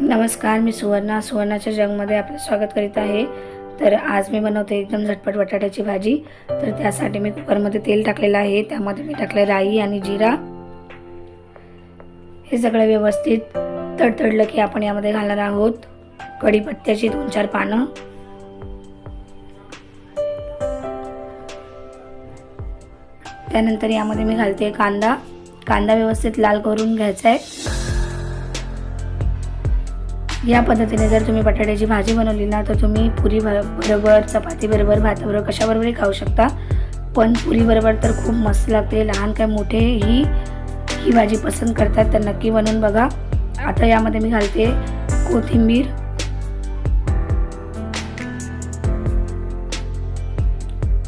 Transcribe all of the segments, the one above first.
नमस्कार मी सुवर्णा. सुवर्णाच्या जगमध्ये आपलं स्वागत करीत आहे. तर आज मी बनवते एकदम झटपट बटाट्याची भाजी. तर त्यासाठी मी कुकरमध्ये तेल टाकलेलं आहे. त्यामध्ये मी टाकले राई आणि जिरा. हे सगळं व्यवस्थित तडतडलं की आपण यामध्ये घालणार आहोत कढीपत्त्याची दोन चार पानं. त्यानंतर यामध्ये मी घालते कांदा. कांदा व्यवस्थित लाल करून घ्यायचा आहे. या पद्धतीने जर तुम्ही बटाट्याची भाजी बनवली ना तर तुम्ही पुरी बरोबर चपाती बरोबर भाताबरोबर कशाबरोबरही खाऊ शकता. पण पुरीबरोबर तर खूप मस्त लागते. लहान काय मोठे ही ही भाजी पसंत करतात तर नक्की बनवून बघा. आता यामध्ये मी घालते कोथिंबीर.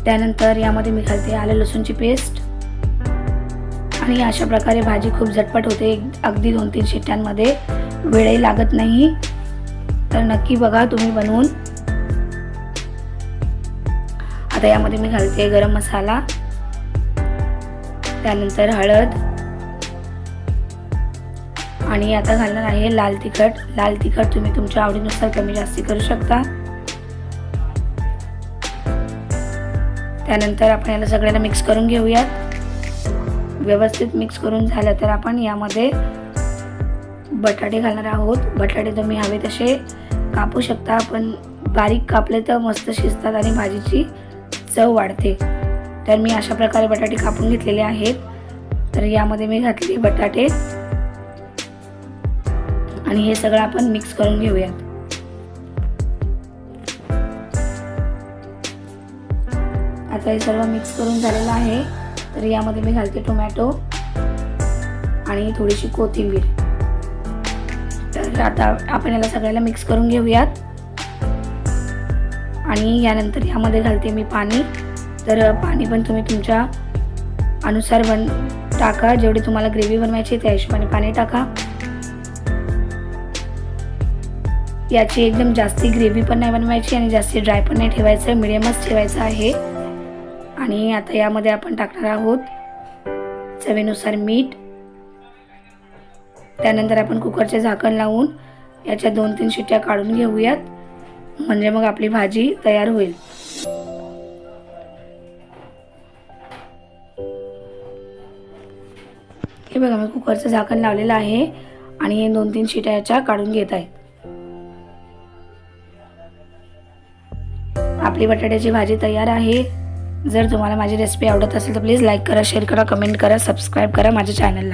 त्यानंतर यामध्ये मी घालते आलं लसूणची पेस्ट. आणि अशा प्रकारे भाजी खूप झटपट होते. अगदी दोन तीन शिट्ट्यांमध्ये वेळही लागत नाही. तर नक्की बघा तुम्ही बनवून. आता यामध्ये मी घालते गरम मसाला. त्यानंतर हळद. आणि आता घालणार आहे लाल तिखट. लाल तिखट तुम्ही तुमच्या आवडीनुसार कमी जास्ती करू शकता. त्यानंतर आपण याला सगळ्यांना मिक्स करून घेऊयात. व्यवस्थित मिक्स करून झालं तर आपण यामध्ये बटाटे घालणार आहोत. बटाटे तुम्ही हवे तसे कापू शकता पण बारीक कापले तर मस्त शिजतात आणि भाजीची चव वाढते. तर मी अशा प्रकारे बटाटे कापून घेतलेले आहेत. तर यामध्ये मी घातले बटाटे. आणि हे सगळं आपण मिक्स करून घेऊयात. आता हे सर्व मिक्स करून झालेलं आहे. तर यामध्ये मी घालते टोमॅटो आणि थोडीशी कोथिंबीर. तर आता आपण याला सगळ्याला मिक्स करून घेऊयात. आणि यानंतर यामध्ये घालते मी पाणी. तर पाणी पण तुम्ही तुमच्या अनुसार बन टाका. जेवढी तुम्हाला ग्रेव्ही बनवायची त्या हिशोबाने पाणी टाका. याची एकदम जास्ती ग्रेव्ही पण नाही बनवायची आणि जास्ती ड्राय पण नाही ठेवायचं. मिडियमच ठेवायचं आहे. आणि आता यामध्ये आपण टाकणार आहोत चवीनुसार मीठ. त्यानंतर आपण कुकरचे झाकण लावून याच्या दोन तीन शिट्ट्या काढून घेऊयात. म्हणजे मग आपली भाजी तयार होईल. हे बघा मी कुकरचं झाकण लावलेलं आहे आणि हे दोन तीन शिट्या याच्या काढून घेत आहे. आपली बटाट्याची भाजी तयार आहे. जर तुम्हाला माझी रेसिपी आवडत असेल तर प्लीज लाईक करा शेअर करा कमेंट करा सबस्क्राईब करा माझ्या चॅनलला